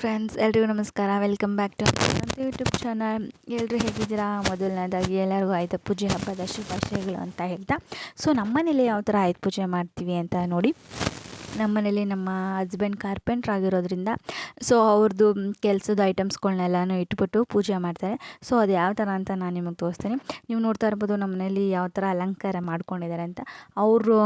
Friends ಎಲ್ರಿಗೂ ನಮಸ್ಕಾರ. Welcome back to ನಮ್ಮ ಯೂಟ್ಯೂಬ್ ಚಾನಲ್ ಎಲ್ಲರೂ ಹೇಗಿದ್ದೀರಾ? ಮೊದಲನೇದಾಗಿ ಎಲ್ಲರಿಗೂ ಆಯ್ತು ಪೂಜೆ ಹಬ್ಬದ ಶುಭಾಶಯಗಳು ಅಂತ ಹೇಳ್ತಾ. ಸೊ ನಮ್ಮನೇಲಿ ಯಾವ ಥರ ಆಯ್ತು ಪೂಜೆ ಮಾಡ್ತೀವಿ ಅಂತ ನೋಡಿ. ನಮ್ಮನೇಲಿ ನಮ್ಮ ಹಸ್ಬೆಂಡ್ ಕಾರ್ಪೆಂಟ್ರ್ ಆಗಿರೋದ್ರಿಂದ ಸೊ ಅವ್ರದ್ದು ಕೆಲಸದ ಐಟಮ್ಸ್ಗಳ್ನೆಲ್ಲನೂ ಇಟ್ಬಿಟ್ಟು ಪೂಜೆ ಮಾಡ್ತಾರೆ. ಸೊ ಅದು ಯಾವ ಥರ ಅಂತ ನಾನು ನಿಮಗೆ ತೋರಿಸ್ತೀನಿ. ನೀವು ನೋಡ್ತಾ ಇರ್ಬೋದು ನಮ್ಮ ಮನೇಲಿ ಯಾವ ಥರ ಅಲಂಕಾರ ಮಾಡ್ಕೊಂಡಿದ್ದಾರೆ ಅಂತ. ಅವರು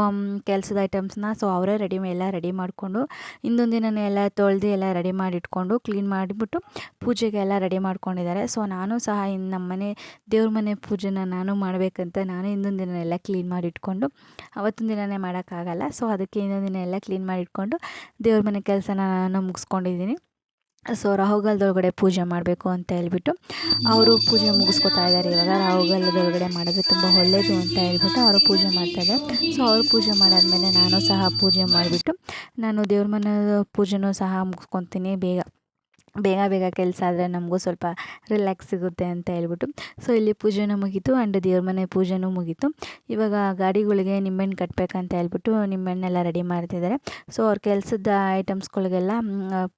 ಕೆಲಸದ ಐಟಮ್ಸ್ನ ಸೊ ಅವರೇ ರೆಡಿ ಎಲ್ಲ ರೆಡಿ ಮಾಡಿಕೊಂಡು ಇನ್ನೊಂದು ದಿನನೇ ಎಲ್ಲ ತೊಳೆದು ಎಲ್ಲ ರೆಡಿ ಮಾಡಿ ಇಟ್ಕೊಂಡು ಕ್ಲೀನ್ ಮಾಡಿಬಿಟ್ಟು ಪೂಜೆಗೆಲ್ಲ ರೆಡಿ ಮಾಡ್ಕೊಂಡಿದ್ದಾರೆ ಸೊ ನಾನು ಸಹ ಇನ್ನು ನಮ್ಮ ಮನೆ ದೇವ್ರ ಮನೆ ಪೂಜೆನ ನಾನು ಮಾಡಬೇಕಂತ ನಾನು ಇನ್ನೊಂದು ದಿನ ಎಲ್ಲ ಕ್ಲೀನ್ ಮಾಡಿ ಇಟ್ಕೊಂಡು ಅವತ್ತೊಂದು ದಿನನೇ ಮಾಡೋಕ್ಕಾಗಲ್ಲ. ಸೊ ಅದಕ್ಕೆ ಇನ್ನೊಂದು ದಿನ ಎಲ್ಲ ಕ್ಲೀನ್ ಮಾಡಿ ಇಟ್ಕೊಂಡು ದೇವ್ರ ಮನೆ ಕೆಲಸನ ನಾನು ಮುಗಿಸ್ಕೊಂಡಿದ್ದೀನಿ. ಸೊ ರಾಹುಗಾಲದೊಳಗಡೆ ಪೂಜೆ ಮಾಡಬೇಕು ಅಂತ ಹೇಳ್ಬಿಟ್ಟು ಅವರು ಪೂಜೆ ಮುಗಿಸ್ಕೊತಾ ಇದ್ದಾರೆ ಇವಾಗ ರಾಹುಗಾಲದೊಳಗಡೆ ಮಾಡಿದ್ರೆ ತುಂಬ ಒಳ್ಳೇದು ಅಂತ ಹೇಳ್ಬಿಟ್ಟು ಅವರು ಪೂಜೆ ಮಾಡ್ತಾಯಿದ್ದಾರೆ ಸೊ ಅವರು ಪೂಜೆ ಮಾಡಾದಮೇಲೆ ನಾನು ಸಹ ಪೂಜೆ ಮಾಡಿಬಿಟ್ಟು ನಾನು ದೇವ್ರ ಮನೆ ಪೂಜೆನೂ ಸಹ ಮುಗಿಸ್ಕೊತೀನಿ ಬೇಗ. ಬೇಗ ಬೇಗ ಕೆಲಸ ಆದರೆ ನಮಗೂ ಸ್ವಲ್ಪ ರಿಲ್ಯಾಕ್ಸ್ ಸಿಗುತ್ತೆ ಅಂತ ಹೇಳ್ಬಿಟ್ಟು. ಸೊ ಇಲ್ಲಿ ಪೂಜೆನೂ ಮುಗೀತು ಆ್ಯಂಡ್ ದೇವ್ರ ಮನೆ ಪೂಜೆನೂ ಮುಗೀತು. ಇವಾಗ ಗಾಡಿಗಳಿಗೆ ನಿಂಬೆಹಣ್ಣು ಕಟ್ಟಬೇಕಂತ ಹೇಳ್ಬಿಟ್ಟು ನಿಂಬೆಹಣ್ಣೆಲ್ಲ ರೆಡಿ ಮಾಡ್ತಿದ್ದಾರೆ. ಸೊ ಅವ್ರ ಕೆಲಸದ ಐಟಮ್ಸ್ಗಳಿಗೆಲ್ಲ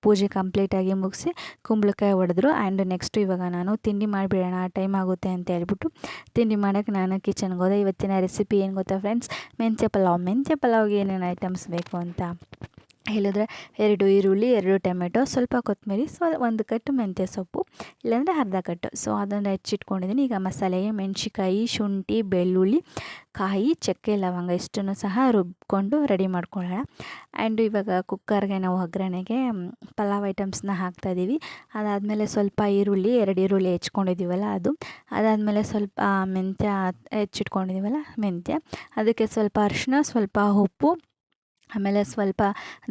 ಪೂಜೆ ಕಂಪ್ಲೀಟಾಗಿ ಮುಗಿಸಿ ಕುಂಬಳಕಾಯಿ ಹೊಡೆದ್ರು ಆ್ಯಂಡ್ ನೆಕ್ಸ್ಟು ಇವಾಗ ನಾನು ತಿಂಡಿ ಮಾಡಿಬಿಡೋಣ ಟೈಮ್ ಆಗುತ್ತೆ ಅಂತ ಹೇಳ್ಬಿಟ್ಟು ತಿಂಡಿ ಮಾಡೋಕ್ಕೆ ನಾನು ಕಿಚನ್ಗೆ ಹೋದೆ. ಇವತ್ತಿನ ರೆಸಿಪಿ ಏನು ಗೊತ್ತಾ ಫ್ರೆಂಡ್ಸ್ ಮೆಂತ್ಯ ಪಲಾವ್. ಮೆಂತ್ಯ ಪಲಾವ್ಗೆ ಏನೇನು ಐಟಮ್ಸ್ ಬೇಕು ಅಂತ? ಹೇಳಿದ್ರೆ ಎರಡು ಈರುಳ್ಳಿ, ಎರಡು ಟೊಮೆಟೊ, ಸ್ವಲ್ಪ ಕೊತ್ತಂಬರಿ ಸೊ ಒಂದು ಕಟ್ಟು ಮೆಂತ್ಯ ಸೊಪ್ಪು, ಇಲ್ಲಾಂದರೆ ಅರ್ಧ ಕಟ್ಟು. ಸೊ ಅದನ್ನು ಹೆಚ್ಚಿಟ್ಕೊಂಡಿದ್ದೀನಿ. ಈಗ ಮಸಾಲೆಗೆ ಮೆಣಸಿಕಾಯಿ ಶುಂಠಿ, ಬೆಳ್ಳುಳ್ಳಿ, ಕಾಯಿ, ಚಕ್ಕೆ, ಲವಂಗ ಇಷ್ಟನ್ನು ಸಹ ರುಬ್ಕೊಂಡು ರೆಡಿ ಮಾಡ್ಕೊಳ್ಳೋಣ. ಆ್ಯಂಡ್ ಇವಾಗ ಕುಕ್ಕರ್ಗೆ ನಾವು ಒಗ್ಗರಣೆಗೆ ಪಲಾವ್ ಐಟಮ್ಸ್ನ ಹಾಕ್ತಾಯಿದ್ದೀವಿ ಅದಾದಮೇಲೆ ಸ್ವಲ್ಪ ಈರುಳ್ಳಿ, ಎರಡು ಈರುಳ್ಳಿ ಹೆಚ್ಕೊಂಡಿದ್ದೀವಲ್ಲ ಅದು. ಅದಾದಮೇಲೆ ಸ್ವಲ್ಪ ಮೆಂತ್ಯ ಹೆಚ್ಚಿಟ್ಕೊಂಡಿದ್ದೀವಲ್ಲ ಮೆಂತ್ಯ. ಅದಕ್ಕೆ ಸ್ವಲ್ಪ ಅರಿಶಿನ ಸ್ವಲ್ಪ ಉಪ್ಪು ಆಮೇಲೆ ಸ್ವಲ್ಪ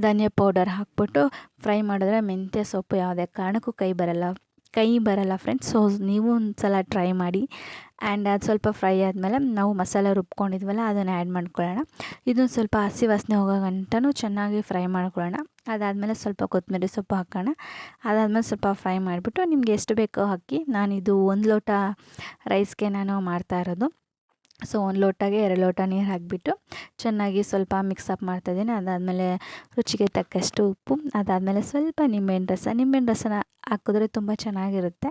ಧನಿಯಾ ಪೌಡರ್ ಹಾಕ್ಬಿಟ್ಟು ಫ್ರೈ ಮಾಡಿದ್ರೆ ಮೆಂತ್ಯ ಸೊಪ್ಪು ಯಾವುದೇ ಕಾರಣಕ್ಕೂ ಕೈ ಬರಲ್ಲ. ಕೈ ಬರಲ್ಲ ಫ್ರೆಂಡ್ಸ್ ಸೊ ನೀವು ಒಂದು ಸಲ ಟ್ರೈ ಮಾಡಿ. ಆ್ಯಂಡ್ ಅದು ಸ್ವಲ್ಪ ಫ್ರೈ ಆದಮೇಲೆ ನಾವು ಮಸಾಲೆ ರುಬ್ಕೊಂಡಿದ್ವಲ್ಲ, ಅದನ್ನು ಆ್ಯಡ್ ಮಾಡ್ಕೊಳ್ಳೋಣ. ಇದನ್ನು ಸ್ವಲ್ಪ ಹಸಿ ವಾಸನೆ ಹೋಗೋ ಚೆನ್ನಾಗಿ ಫ್ರೈ ಮಾಡ್ಕೊಳ್ಳೋಣ. ಅದಾದಮೇಲೆ ಸ್ವಲ್ಪ ಕೊತ್ತಂಬರಿ ಸೊಪ್ಪು ಹಾಕೋಣ. ಅದಾದಮೇಲೆ ಸ್ವಲ್ಪ ಫ್ರೈ ಮಾಡಿಬಿಟ್ಟು ನಿಮ್ಗೆ ಎಷ್ಟು ಬೇಕೋ ಹಾಕಿ ನಾನಿದು ಒಂದು ಲೋಟ ರೈಸ್ಗೆ ನಾನು ಮಾಡ್ತಾ ಇರೋದು. ಸೊ ಒಂದು ಲೋಟಗೆ ಎರಡು ಲೋಟ ನೀರು ಹಾಕಿಬಿಟ್ಟು ಚೆನ್ನಾಗಿ ಸ್ವಲ್ಪ ಮಿಕ್ಸಪ್ ಮಾಡ್ತಾಯಿದ್ದೀನಿ ಅದಾದಮೇಲೆ ರುಚಿಗೆ ತಕ್ಕಷ್ಟು ಉಪ್ಪು, ಅದಾದಮೇಲೆ ಸ್ವಲ್ಪ ನಿಂಬೆಹಣ್ಣು ರಸ. ನಿಂಬೆಹಣ್ಣು ರಸನ ಹಾಕಿದ್ರೆ ತುಂಬ ಚೆನ್ನಾಗಿರುತ್ತೆ.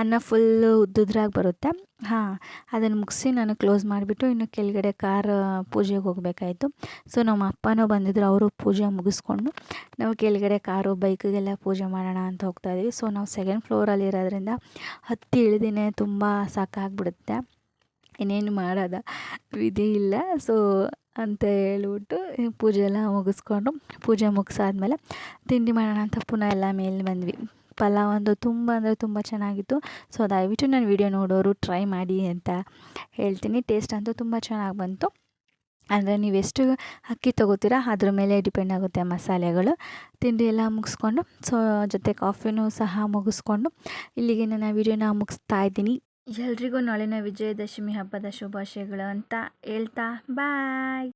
ಅನ್ನ ಫುಲ್ಲು ಉದ್ದುದ್ರಾಗಿ ಬರುತ್ತೆ. ಹಾಂ, ಅದನ್ನು ಮುಗಿಸಿ ನಾನು ಕ್ಲೋಸ್ ಮಾಡಿಬಿಟ್ಟು ಇನ್ನು ಕೆಳಗಡೆ ಕಾರ್ ಪೂಜೆಗೆ ಹೋಗಬೇಕಾಯಿತು. ಸೊ ನಮ್ಮ ಅಪ್ಪನೂ ಬಂದಿದ್ದರು ಅವರು ಪೂಜೆ ಮುಗಿಸ್ಕೊಂಡು ನಾವು ಕೆಳಗಡೆ ಕಾರು ಬೈಕಿಗೆಲ್ಲ ಪೂಜೆ ಮಾಡೋಣ ಅಂತ ಹೋಗ್ತಾಯಿದ್ವಿ ಸೊ ನಾವು ಸೆಕೆಂಡ್ ಫ್ಲೋರಲ್ಲಿ ಇರೋದ್ರಿಂದ ಹತ್ತಿ ಇಳಿದಿನೇ ತುಂಬ ಸಾಕಾಗ್ಬಿಡುತ್ತೆ. ಇನ್ನೇನು ಮಾಡೋದ ವಿಧಿ ಇಲ್ಲ. ಸೊ ಅಂತ ಹೇಳ್ಬಿಟ್ಟು ಪೂಜೆ ಎಲ್ಲ ಮುಗಿಸ್ಕೊಂಡು, ಪೂಜೆ ಮುಗಿಸಾದ್ಮೇಲೆ ತಿಂಡಿ ಮಾಡೋಣ ಅಂತ ಪುನಃ ಎಲ್ಲ ಮೇಲೆ ಬಂದ್ವಿ. ಪಲಾವ್ ಒಂದು ತುಂಬ ಅಂದರೆ ತುಂಬ ಚೆನ್ನಾಗಿತ್ತು. ಸೊ ದಯವಿಟ್ಟು ನಾನು ವೀಡಿಯೋ ನೋಡೋರು ಟ್ರೈ ಮಾಡಿ ಅಂತ ಹೇಳ್ತೀನಿ. ಟೇಸ್ಟ್ ಅಂತೂ ತುಂಬ ಚೆನ್ನಾಗಿ ಬಂತು. ಅಂದರೆ ಎಷ್ಟು ಅಕ್ಕಿ ತೊಗೋತೀರಾ, ಅದ್ರ ಮೇಲೆ ಡಿಪೆಂಡ್ ಆಗುತ್ತೆ ಮಸಾಲೆಗಳು. ತಿಂಡಿ ಎಲ್ಲ ಮುಗಿಸ್ಕೊಂಡು ಸೊ ಜೊತೆ ಕಾಫಿನೂ ಸಹ ಮುಗಿಸ್ಕೊಂಡು, ಇಲ್ಲಿಗೆ ನನ್ನ ವೀಡಿಯೋನ ಮುಗಿಸ್ತಾ ಇದ್ದೀನಿ. ಎಲ್ರಿಗೂ ನಾಳಿನ ವಿಜಯದಶಮಿ ಹಬ್ಬದ ಶುಭಾಶಯಗಳು ಅಂತ ಹೇಳ್ತಾ ಬಾಯ್